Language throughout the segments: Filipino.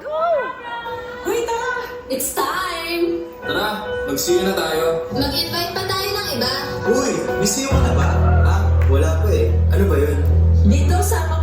go! Hoy, tara! It's time! Tara, mag-see na tayo. Mag-invite pa tayo ng iba. Uy, you ka na ba? Ah, wala pa eh. Ano ba yun? Dito, sama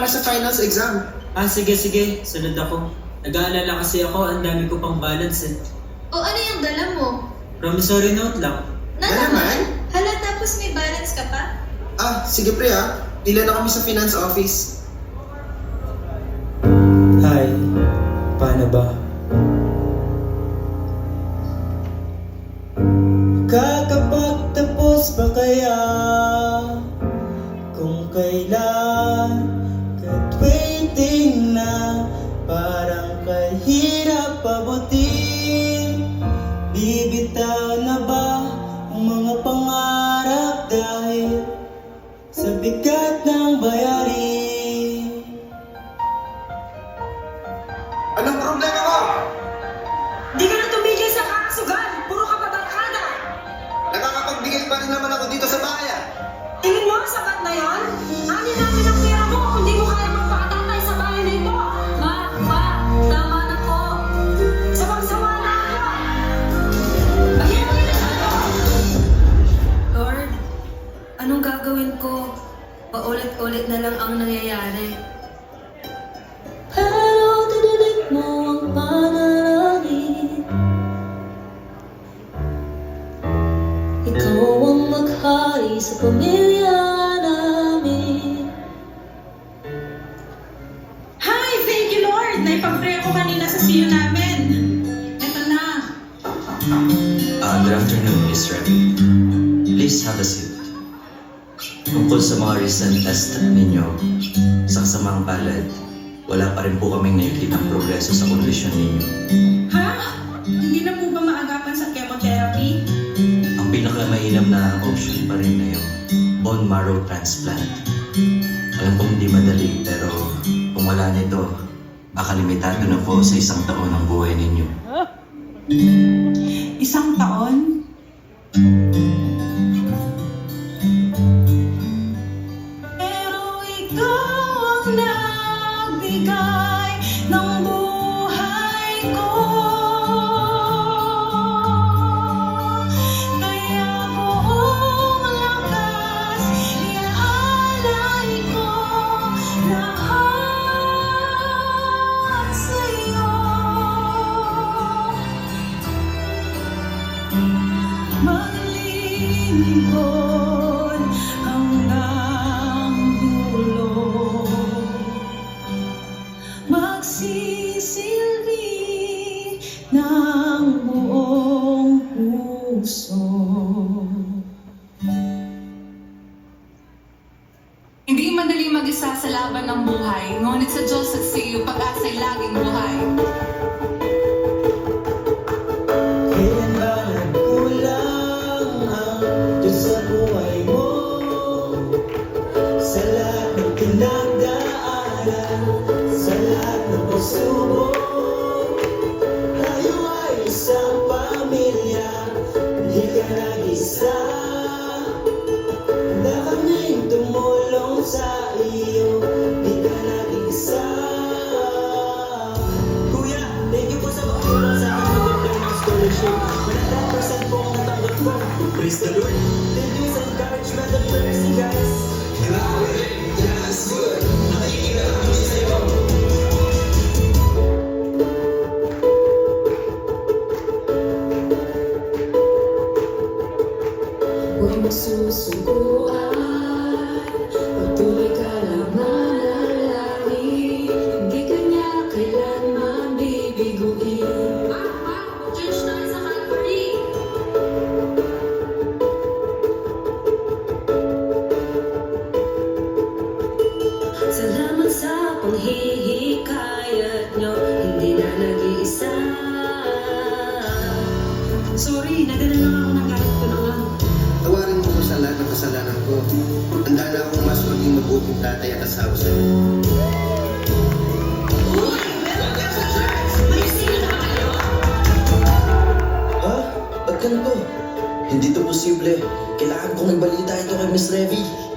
para sa finals exam. Ah, sige, sige. Sunod ako. Nag-aalala kasi ako, ang dami ko pang balance eh. O ano yung dala mo? Promissory note lang. Na Ano naman? Hala, tapos may balance ka pa? Ah, sige pre ah. Pila na kami sa finance office. Hi. Paano ba? Kakapagtapos pa kaya Kung kailan Anong problema mo? Di ka na tumigil sa kakasugan Puro ka pabarkada Nakakapagbigay pa rin naman ako dito sa bayan. Tingin mo, sapat na yon? Ani namin ang pera mo kung di mo kaya magpakatatay sa bahay na ito. Ma, ma, tama na po. Sawang-sawa na ako. Mahirap na ako. Lord, anong gagawin ko? Paulit-ulit na lang ang nangyayari. Ikaw ang maghari sa pamilya namin Hi! Thank you, Lord! Naipag-pray ako kanina sa siyo namin. Ito na. Uh, good afternoon, Miss Remy. Please have a seat. Tungkol sa mga recent test ninyo, sa kasamang palad, wala pa rin po kaming nakikitang progreso sa kondisyon ninyo. Ha? Hindi na po pinakamainam na option pa rin na yung bone marrow transplant. Alam kong hindi madali, pero kung wala nito, baka limitado na po sa isang taon ang buhay ninyo. Isang taon? Hindi madali mag-isa sa laban ng buhay, ngunit sa Diyos at sa iyo pag-asa'y laging buhay. Praise the Lord. Thank you sa encouragement at blessing, guys. Grabe, that's good. Nakikita kami sa iyo. Huwag mo susubuan kung tatay at asawa sa'yo. Ha? Ba't ganito? Hindi to posible. Kailangan kong nagbalita ito kay Miss Revy.